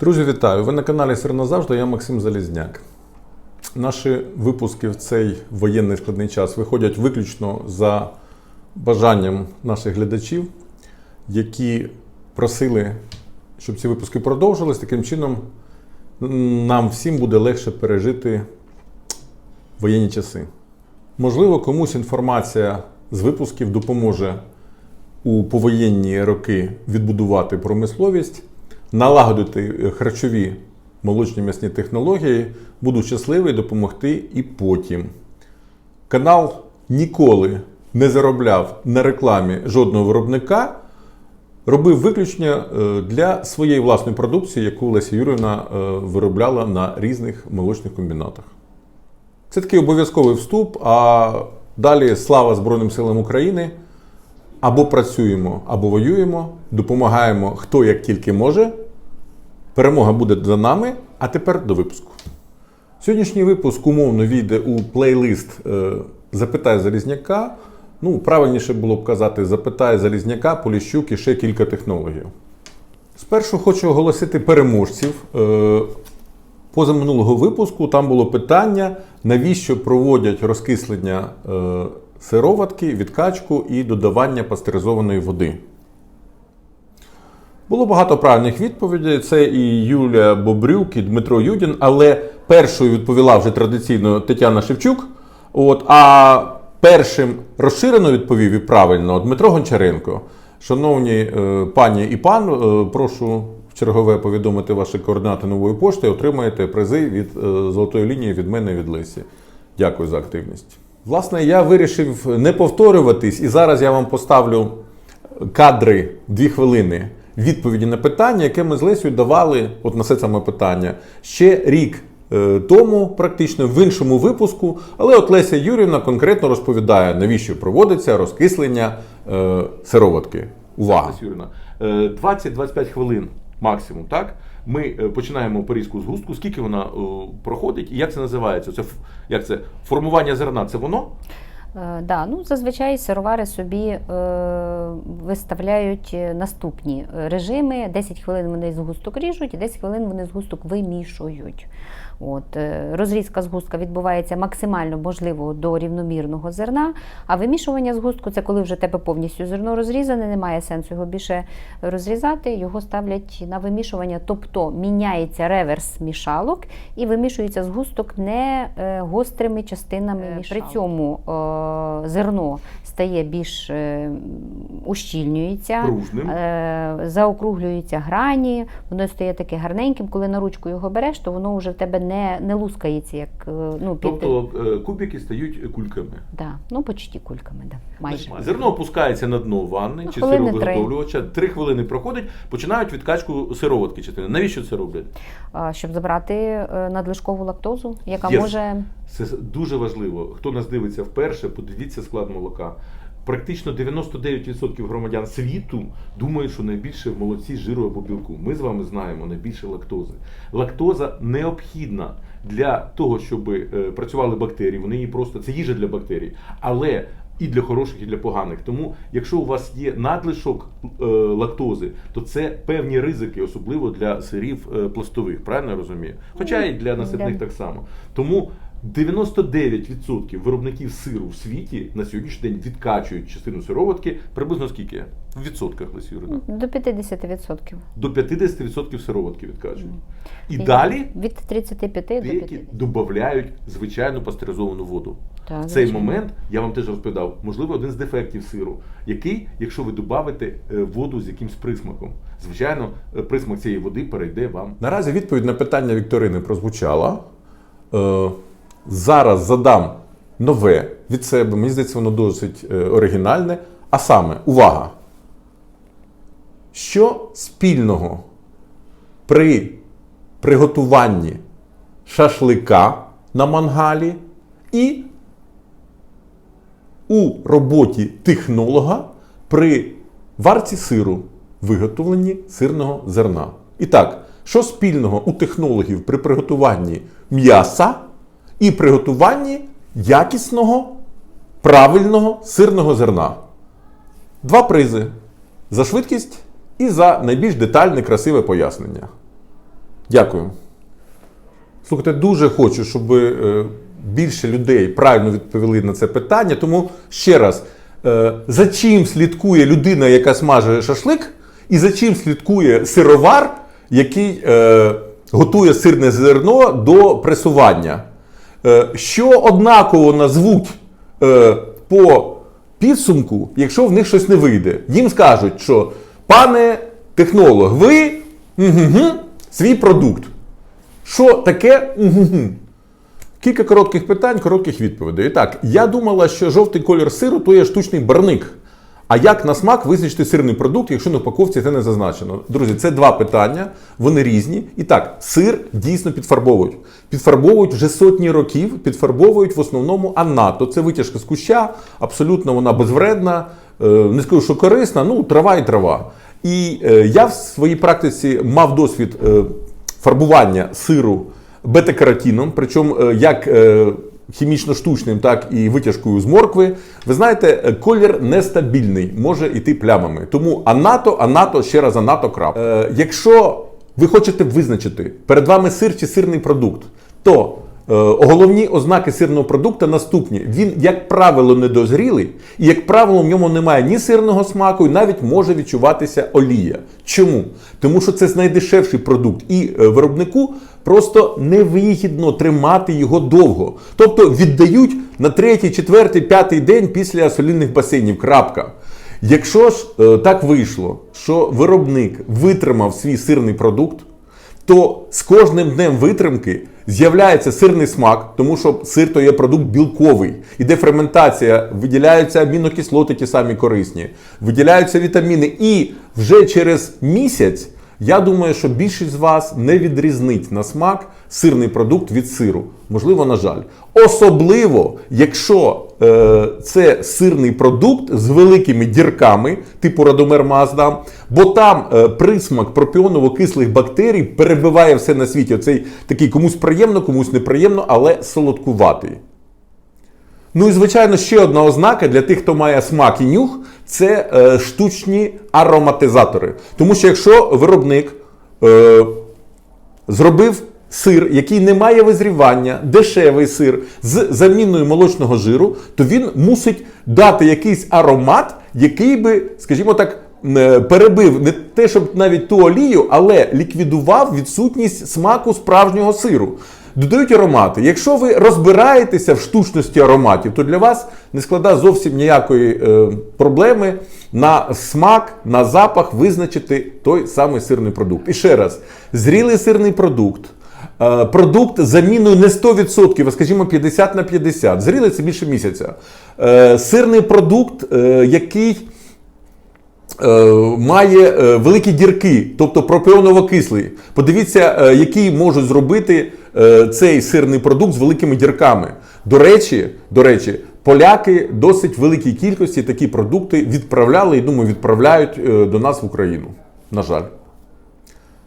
Друзі, вітаю! Ви на каналі Сир назавжди, я Максим Залізняк. Наші випуски в цей воєнний складний час виходять виключно за бажанням наших глядачів, які просили, щоб ці випуски продовжились. Таким чином, нам всім буде легше пережити воєнні часи. Можливо, комусь інформація з випусків допоможе у повоєнні роки відбудувати промисловість, налагодити харчові молочні м'ясні технології, буду щасливий допомогти і потім. Канал ніколи не заробляв на рекламі жодного виробника, робив виключення е, для своєї власної продукції, яку Леся Юрівна е, виробляла на різних молочних комбінатах. Це такий обов'язковий вступ. А далі слава Збройним силам України. Або працюємо, або воюємо, допомагаємо хто як тільки може. Перемога буде за нами. А тепер до випуску. Сьогоднішній випуск умовно війде у плейлист е, Запитай Залізняка. Ну, правильніше було б казати Запитай Залізняка, Поліщук і ще кілька технологів. Спершу хочу оголосити переможців. Е, Позаминулого випуску там було питання, навіщо проводять розкислення е, сироватки, відкачку і додавання пастеризованої води. Було багато правильних відповідей. Це і Юлія Бобрюк, і Дмитро Юдін, але першою відповіла вже традиційно Тетяна Шевчук. От, а першим розширено відповів і правильно Дмитро Гончаренко. Шановні е, пані і пан, е, прошу в чергове повідомити ваші координати нової пошти. Отримаєте призи від е, золотої лінії від мене від Лесі. Дякую за активність. Власне, я вирішив не повторюватись, і зараз я вам поставлю кадри дві хвилини відповіді на питання, яке ми з Лесю давали, от на це саме питання, ще рік е, тому, практично в іншому випуску. Але от Леся Юрівна конкретно розповідає, навіщо проводиться розкислення е, сироватки. Увага! Леся Юрівна, е, 20-25 хвилин максимум, так? Ми е, починаємо порізку згустку. Скільки вона проходить і як це називається? Це як це формування зерна? Це воно? Е, Да, ну зазвичай сировари собі е, виставляють е, наступні режими. 10 хвилин вони згусток ріжуть, і 10 хвилин вони згусток вимішують. От, е, розрізка згустка відбувається максимально можливо до рівномірного зерна. А вимішування згустку це коли вже тебе повністю зерно розрізане, немає сенсу його більше розрізати. Його ставлять на вимішування, тобто міняється реверс мішалок і вимішується згусток не гострими частинами. При цьому зерно стає більш е, ущільнюється. Пружним. Е, заокруглюються грані, воно стає таке гарненьким. Коли на ручку його береш, то воно вже в тебе не, не лускається, як е, ну, під Тобто кубики стають кульками. да, ну, почті кульками, да, майже. Зерно опускається на дно ванни Ну, чи сировиготовлювача, три хвилини проходить, починають відкачку сироватки частини. Навіщо це роблять? Щоб забрати надлишкову лактозу, яка Yes. може Це дуже важливо. Хто нас дивиться вперше, подивіться склад молока. Практично 99% громадян світу думають, що найбільше в молоці жиру або білку. Ми з вами знаємо найбільше лактози. Лактоза необхідна для того, щоб е, працювали бактерії. Вони її просто це їжа для бактерій, але і для хороших, і для поганих. Тому, якщо у вас є надлишок е, лактози, то це певні ризики, особливо для сирів е, пластових. Правильно я розумію? Хоча і для насипних так само. Тому 99% виробників сиру в світі на сьогоднішній день відкачують частину сироватки приблизно скільки? В відсотках Лесі Юрина? до 50%. До 50% сироватки відкачують. І І далі від 35 до деякі 50. додають звичайну пастеризовану воду. Так, В цей звичайно. момент я вам теж розповідав, можливо, один з дефектів сиру, який, якщо ви додавите е, воду з якимсь присмаком, звичайно, е, присмак цієї води перейде вам Наразі відповідь на питання Вікторини прозвучала. Зараз задам нове від себе. Мені здається, воно досить е, оригінальне. А саме, увага! Що спільного при приготуванні шашлика на мангалі і у роботі технолога при варці сиру, виготовленні сирного зерна. І так, що спільного у технологів при приготуванні м'яса і приготуванні якісного, правильного сирного зерна? Два призи за швидкість і за найбільш детальне красиве пояснення. Дякую. Слухайте, дуже хочу, щоб е, більше людей правильно відповіли на це питання. Тому ще раз, е, за чим слідкує людина, яка смажує шашлик, і за чим слідкує сировар, який е, готує сирне зерно до пресування? Е, що однаково назвуть е, по підсумку, якщо в них щось не вийде? Їм скажуть, що пане технолог, ви гу-гу-гу, свій продукт. Що таке? Угу. Кілька коротких питань, коротких відповідей. І так, я думала, що жовтий колір сиру то є штучний барник. А як на смак визначити сирний продукт, якщо на упаковці це не зазначено? Друзі, це два питання, вони різні. І так, сир дійсно підфарбовують. Підфарбовують вже сотні років, підфарбовують в основному анато. Це витяжка з куща, абсолютно вона безвредна, е, не скажу, що корисна, ну трава і трава. І е, я в своїй практиці мав досвід е, фарбування сиру бета-каротином, причому як хімічно-штучним, так і витяжкою з моркви. Ви знаєте, е, колір нестабільний, може йти плямами. Тому анато, анато, ще раз анато крап. Е, якщо ви хочете визначити перед вами сир чи сирний продукт, то Головні ознаки сирного продукту наступні: він, як правило, недозрілий, і, як правило, в ньому немає ні сирного смаку, і навіть може відчуватися олія. Чому? Тому що це найдешевший продукт, і е, виробнику просто невигідно тримати його довго. Тобто віддають на третій, четвертий, п'ятий день після солільних басейнів. Крапка. Якщо ж е, так вийшло, що виробник витримав свій сирний продукт, то з кожним днем витримки з'являється сирний смак, тому що сир то є продукт білковий. Іде ферментація, виділяються амінокислоти, ті самі корисні, виділяються вітаміни. І вже через місяць я думаю, що більшість з вас не відрізнить на смак сирний продукт від сиру. Можливо, на жаль. Особливо, якщо це сирний продукт з великими дірками, типу Радомер Мазда, бо там е, присмак пропіоново-кислих бактерій перебиває все на світі. Оцей такий комусь приємно, комусь неприємно, але солодкуватий. Ну і звичайно, ще одна ознака для тих, хто має смак і нюх, це е, штучні ароматизатори. Тому що якщо виробник е, зробив сир, який не має визрівання, дешевий сир з заміною молочного жиру, то він мусить дати якийсь аромат, який би, скажімо так, е, перебив не те, щоб навіть ту олію, але ліквідував відсутність смаку справжнього сиру. Додають аромати. Якщо ви розбираєтеся в штучності ароматів, то для вас не складає зовсім ніякої е, проблеми на смак, на запах визначити той самий сирний продукт. І ще раз, зрілий сирний продукт. Е, Продукт заміною не 100%, а скажімо 50 на 50. Зрілий це більше місяця. Е, Сирний продукт, е, який має великі дірки, тобто пропіоново-кислий. Подивіться, який можуть зробити цей сирний продукт з великими дірками. До речі, до речі, поляки досить великій кількості такі продукти відправляли і думаю, відправляють до нас в Україну. На жаль.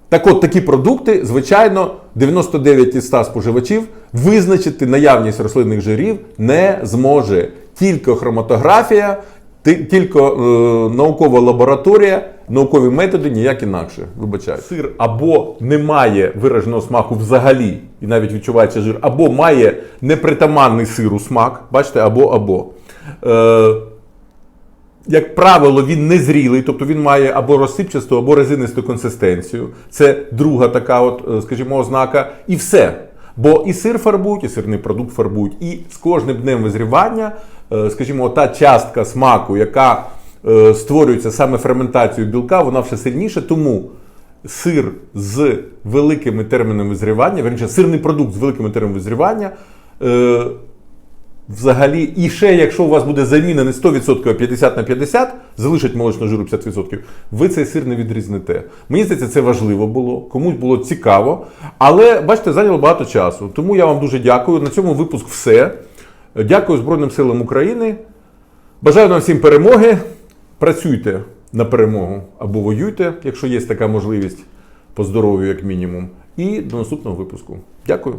Так от такі продукти, звичайно, 99 із 100 споживачів визначити наявність рослинних жирів не зможе. Тільки хроматографія, тільки е, наукова лабораторія, наукові методи, ніяк інакше. Вибачаю. Сир або не має вираженого смаку взагалі, і навіть відчувається жир, або має непритаманний сиру смак, бачите, або або. Е, як правило, він не зрілий, тобто він має або розсипчасту, або резинисту консистенцію. Це друга така, от, е, скажімо, ознака, і все. Бо і сир фарбують, і сирний продукт фарбують. І з кожним днем визрівання, е, скажімо, та частка смаку, яка е, створюється саме ферментацією білка, вона все сильніше. Тому сир з великими термінами визрівання, верніше, сирний продукт з великими термінами визрівання. Взагалі, і ще якщо у вас буде заміна не 100%, а 50 на 50, залишить молочного жиру 50%, ви цей сир не відрізните. Мені здається, це важливо було, комусь було цікаво. Але бачите, зайняло багато часу. Тому я вам дуже дякую. На цьому випуск все. Дякую Збройним силам України. Бажаю нам всім перемоги. Працюйте на перемогу або воюйте, якщо є така можливість по здоров'ю, як мінімум. І до наступного випуску. Дякую.